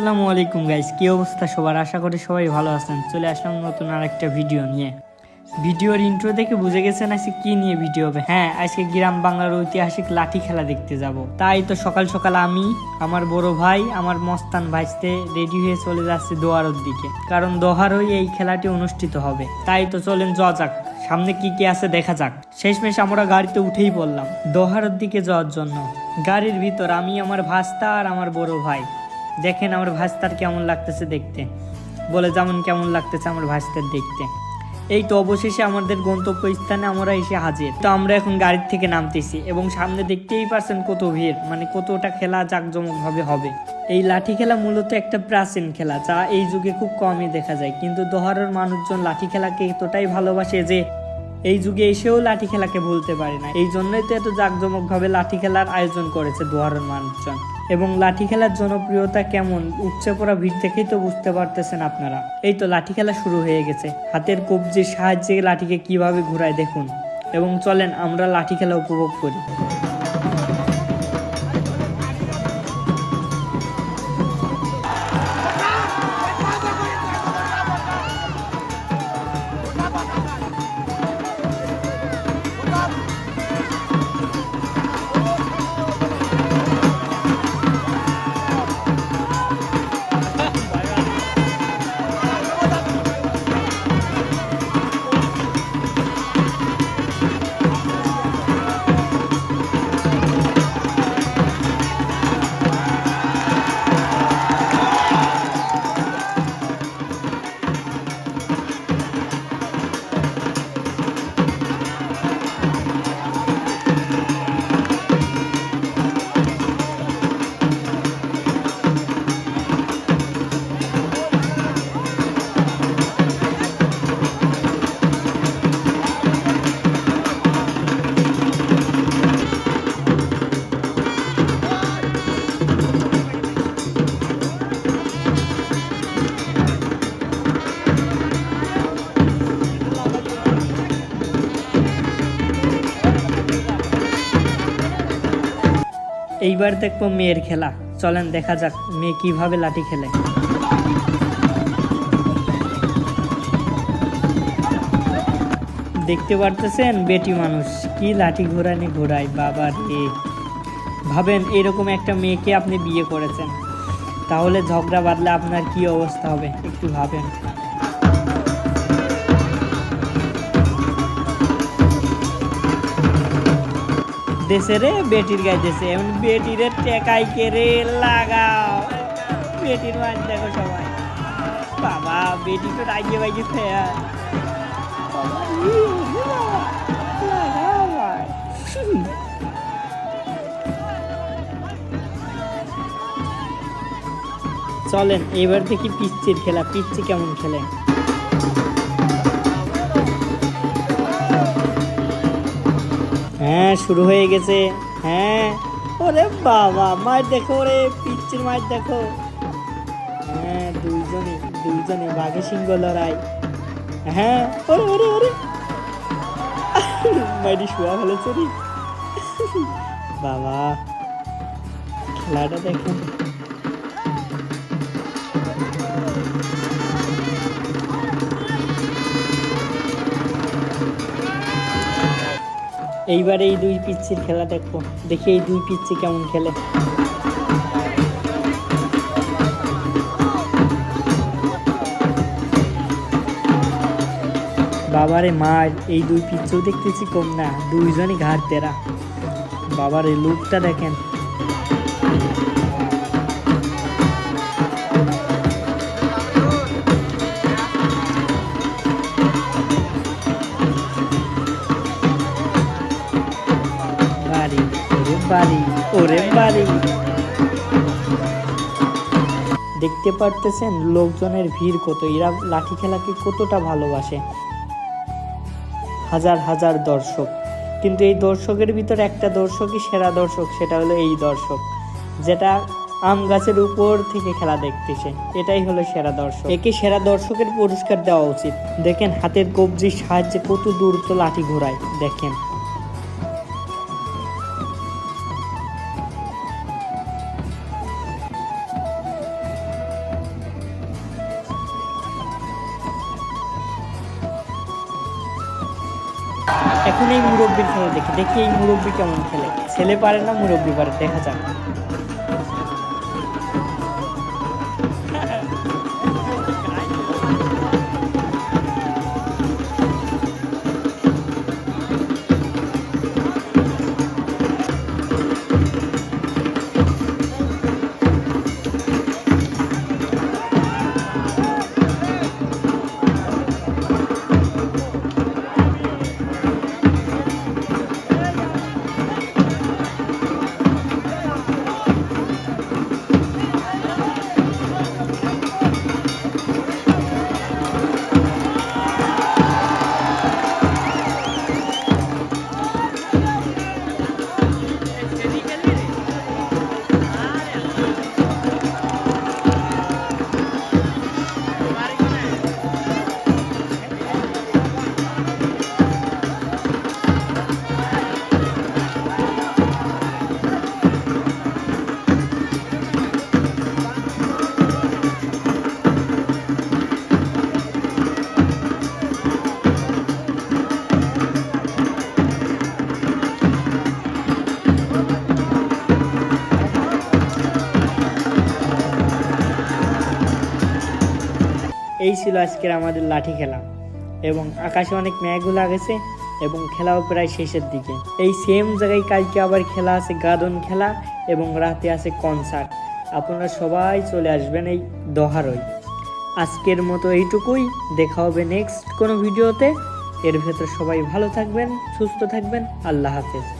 আসসালামু আলাইকুম গাইস কি অবস্থা সবার? আশা করি সবাই ভালো আছেন। চলে আসলাম নতুন আর একটা ভিডিও নিয়ে। ভিডিওর ইন্ট্রো দেখে বুঝে গেছেন আজকে কি নিয়ে ভিডিও হবে। হ্যাঁ আজকে গ্রাম বাংলার ঐতিহাসিক লাঠি খেলা দেখতে যাব। তাই তো সকাল সকাল আমি, আমার বড় ভাই, আমার মস্তান ভাইস্তে রেডি হয়ে চলে যাচ্ছে দোয়ারোর দিকে। কারণ দোহারই এই খেলাটি অনুষ্ঠিত হবে। তাই তো চলেন যাওয়া যাক। সামনে কি কি আছে দেখা যাক। শেষমেশ আমরা গাড়িতে উঠেই পড়লাম। দোহারের দিকে যাওয়ার জন্য। গাড়ির ভিতর আমি, আমার ভাস্তা আর আমার বড় ভাই। দেখেন আমার ভাস্তার কেমন লাগতেছে দেখতে। বলে যেমন কেমন লাগতেছে আমার ভাস্তার দেখতে? এই তো অবশেষে আমাদের গন্তব্য স্থানে আমরা এসে হাজির। তো আমরা এখন গাড়ির থেকে নামতেছি এবং সামনে দেখতেই পারছেন কত ভিড় মানে কতটা খেলা জাঁকজমক ভাবে হবে। এই লাঠি খেলা মূলত একটা প্রাচীন খেলা, যা এই যুগে খুব কমই দেখা যায়। কিন্তু দোহারের মানুষজন লাঠি খেলাকে এতটাই ভালোবাসে যে এই যুগে এসেও লাঠি খেলাকে ভুলতে পারে না। এই জন্যই তো এত জাঁকজমক ভাবে লাঠি খেলার আয়োজন করেছে দোহারের মানুষজন। এবং লাঠি খেলার জনপ্রিয়তা কেমন? উপচে পড়া ভিড় দেখেই তো বুঝতে পারতেছেন আপনারা। এই তো লাঠি খেলা শুরু হয়ে গেছে। হাতের কবজির সাহায্যে লাঠিকে কীভাবে ঘুরায় দেখুন। এবং চলেন আমরা লাঠি খেলা উপভোগ করি। এইবার দেখব মেয়ের খেলা। চলেন, দেখা যাক মেয়ে কীভাবে লাঠি খেলে। দেখতে পারতেছেন বেটি মানুষ, কি লাঠি ঘোরানি ঘোরায় বাবা রে। ভাবেন এরকম একটা মেয়েকে আপনি বিয়ে করেছেন। তাহলে ঝগড়া বাঁধলে আপনার কি অবস্থা হবে? একটু ভাবেন। দেশে রে বেটির গায়ে দেশে। এমন বেটিরে টেকাই কেড়ে লাগাও। বেটির মাছ দেখো সবাই। বাবা বেটি তো রাগিয়ে বাইকে ফেয়া বাবা, ই, লাগাও, লাগাও ভাই। চলেন এবার দেখি পিচ্চির খেলা। পিচ্চি কেমন খেলে? হ্যাঁ শুরু হয়ে গেছে। হ্যাঁ। ওরে বাবা মাছ দেখো ওরে, পিচ্চির মাছ দেখো। হ্যাঁ দুইজনে দুইজনে বাঘে সিংহ লড়াই। হ্যাঁ ওরে ওরে ওরে। মাইটি শুয়া ফেলেছে রে। বাবা, খেলাটা দেখুন এইবার এই দুই পিচ্ছির খেলা দেখব। দেখি এই দুই পিচ্ছি কেমন খেলে। বাবারে মার, এই দুই পিচ্ছু দেখতেছি কম না, দুইজনই ঘাট তেরা বাবারে, লুকটা দেখেন। ওরে বাড়ি। দেখতে পারতেছেন লোকজনের ভিড় কত, এরা লাঠি খেলাকে কতটা ভালোবাসে। হাজার হাজার দর্শক। কিন্তু এই দর্শকের ভিতর একটা দর্শকই সেরা দর্শক, সেটা হলো এই দর্শক, যেটা আম গাছের উপর থেকে খেলা দেখতেছে। এটাই হলো সেরা দর্শক। একে সেরা দর্শকের পুরস্কার দেওয়া উচিত। দেখেন হাতের কবজির সাহায্যে কত দূর তো লাঠি ঘোরায়। দেখেন। এখন এই মুরব্বীর খেলা দেখি। দেখি এই মুরব্বী কেমন খেলে। ছেলে পারে না মুরব্বী পারে, দেখা যাক। এই ছিল আজকের আমাদের লাঠি খেলা। এবং আকাশে অনেক মেঘও লাগেছে এবং খেলাও প্রায় শেষের দিকে। এই সেম জায়গায় কালকে আবার খেলা আছে গাদন খেলা এবং রাতে আছে কনসার্ট আপনারা সবাই চলে আসবেন এই দহারই আজকের মতো এইটুকুই। দেখা হবে নেক্সট কোনো ভিডিওতে। এর ভেতর সবাই ভালো থাকবেন, সুস্থ থাকবেন। আল্লাহ হাফেজ।